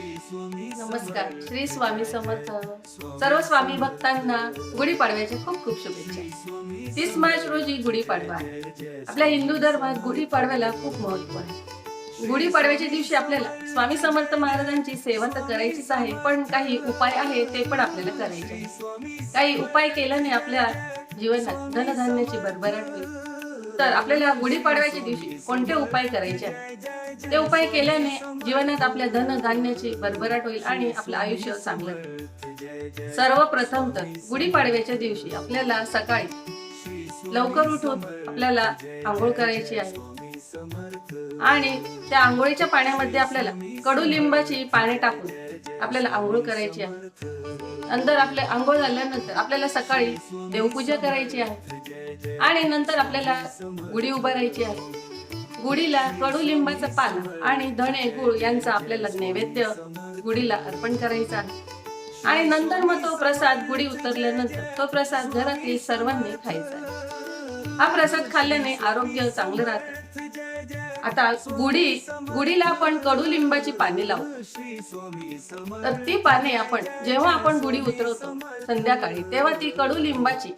नमस्कार. श्री स्वामी समर्थ. सर्व स्वामी भक्तांना गुढीपाडव्याच्या खूप खूप शुभेच्छा. तीस मार्च रोजी गुढीपाडवा. आहे आपल्या हिंदू धर्मात गुढीपाडव्याला खूप महत्त्व आहे. गुढीपाडव्याच्या दिवशी आपल्याला स्वामी समर्थ महाराजांची सेवा तर करायचीच आहे पण काही उपाय आहे ते पण आपल्याला करायचे काही उपाय केल्याने आपल्या जीवनात धनधान्याची भरभराट होईल. तर आपल्याला गुढीपाडव्याच्या दिवशी कोणते उपाय करायचे आहेत? ते उपाय केल्याने जीवनात आपल्या धन धान्याची भरभराट होईल आणि आपलं आयुष्य चांगलं सर्वप्रथम तर गुढीपाडव्याच्या दिवशी आपल्याला सकाळी लवकर उठून आपल्याला आंघोळ करायची आहे. आणि त्या आंघोळीच्या पाण्यामध्ये आपल्याला कडुलिंबाची पाने टाकून आपल्याला आंघोळ करायची आहे. नंतर आपले आंघोळ झाल्यानंतर आपल्याला सकाळी देवपूजा करायची आहे. आणि नंतर आपल्याला गुढी उभारायची आहे. गुढीला कडुलिंबाचं पान आणि धणे गुळ यांचा आपल्याला नैवेद्य गुढीला अर्पण करायचा आहे. आणि नंतर मग तो प्रसाद गुढी उतरल्यानंतर तो प्रसाद घरातील सर्वांनी खायचा हा प्रसाद खाल्ल्याने आरोग्य चांगलं राहतं. आता गुढी गुढीला आपण कडुलिंबाची पाने लावू. तर ती पाने आपण जेव्हा आपण गुढी उतरवतो संध्याकाळी तेव्हा ती कडुलिंबाची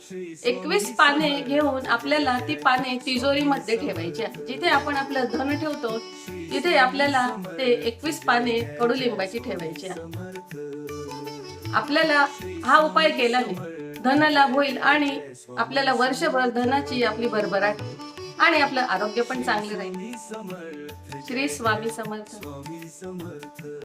एकवीस पाने घेऊन आपल्याला ती पाने तिजोरीमध्ये ठेवायची आहे. जिथे आपण आपलं धन ठेवतो तिथे आपल्याला ते एकवीस पाने कडुलिंबाची ठेवायची आहे. आपल्याला हा उपाय केल्याने धन लाभ होईल आणि आपल्याला वर्षभर धनाची आपली भरभराट होईल. आणि आपलं आरोग्य पण चांगलं राहील. श्री स्वामी समर्थ.